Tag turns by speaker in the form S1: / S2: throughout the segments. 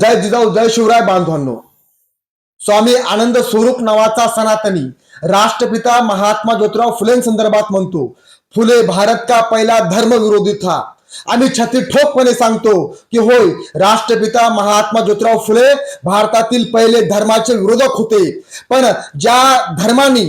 S1: जय जिजाऊ जय शिवराय बांधवांनो. स्वामी आनंद स्वरूप नावाचा सनातनी राष्ट्रपिता महात्मा ज्योतिराव फुले संदर्भात म्हणतो फुले भारत का पहिला धर्मविरोधी था? आम्ही छाती ठोकपणे सांगतो की होय राष्ट्रपिता महात्मा ज्योतिराव फुले भारतातील पहिले धर्माचे विरोधक होते. पण ज्या धर्मानी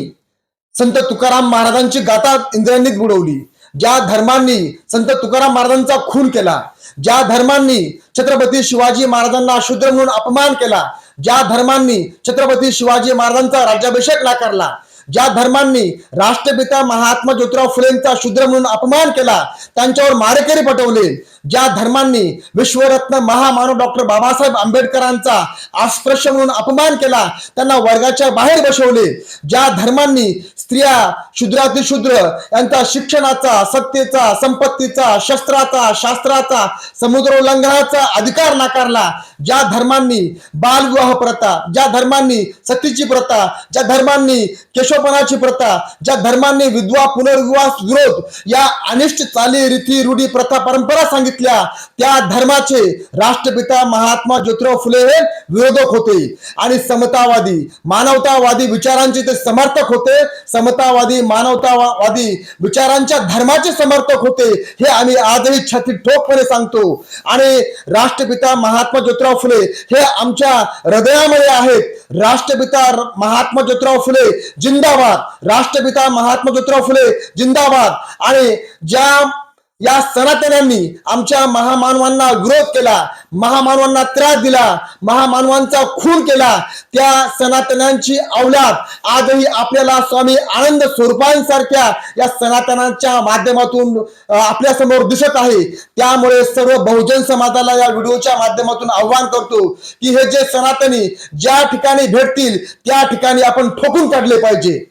S1: संत तुकाराम महाराजांची गाथा इंद्रांनीच बुडवली ज्या धर्मांनी संत तुकाराम महाराजांचा खून केला ज्या धर्मांनी छत्रपती शिवाजी महाराजांना अशुद्र म्हणून अपमान केला ज्या धर्मांनी छत्रपती शिवाजी महाराजांचा राज्याभिषेक नाकारला ज्या धर्मांनी राष्ट्रपिता महात्मा ज्योतिराव फुलेंचा शूद्र म्हणून अपमान केला त्यांच्यावर मारेकरी पटवले ज्या धर्मांनी विश्वरत्न महामानव डॉक्टर बाबासाहेब आंबेडकरांचा अस्पृश्य म्हणून अपमान केला त्यांना वर्गाच्या बाहेर बसवले ज्या धर्मांनी स्त्रिया शूद्रातील शूद्र यांचा शिक्षणाचा सत्तेचा संपत्तीचा शस्त्राचा शास्त्राचा समुद्र उल्लंघनाचा अधिकार नाकारला. ज्या धर्मांनी बालविवाह प्रथा ज्या धर्मांनी सतीची प्रथा ज्या धर्मांनी केशवपणाची प्रथा ज्या धर्मांनी विधवा पुनर्विवाह विरोध या अनिष्ट चाली रीती रूढी प्रथा परंपरा सांगितल्या त्या धर्माचे राष्ट्रपिता महात्मा ज्योतिराव फुले हे विरोधक होते. आणि समतावादी मानवतावादी विचारांचे ते समर्थक होते. समतावादी मानवतावादी विचारांच्या धर्माचे समर्थक होते हे आम्ही आजही छाती ठोकपणे सांगतो. आणि राष्ट्रपिता महात्मा ज्योतिराव फुले हे आमच्या हृदयामध्ये आहेत. राष्ट्रपिता महात्मा ज्योतिराव फुले जिंदाबाद. राष्ट्रपिता महात्मा ज्योतिराव फुले जिंदाबाद. आणि ज्या या सनातन्यांनी आमच्या महामानवांना विरोध केला महामानवांना त्रास दिला महामानवांचा खून केला. त्या सनातनांची अवलाद आजही आपल्याला स्वामी आनंद स्वरूपांसारख्या या सनातनांच्या माध्यमातून आपल्यासमोर दिसत आहे. त्यामुळे सर्व बहुजन समाजाला या व्हिडिओच्या माध्यमातून आव्हान करतो की हे जे सनातनी ज्या ठिकाणी भेटतील त्या ठिकाणी आपण ठोकून काढले पाहिजे.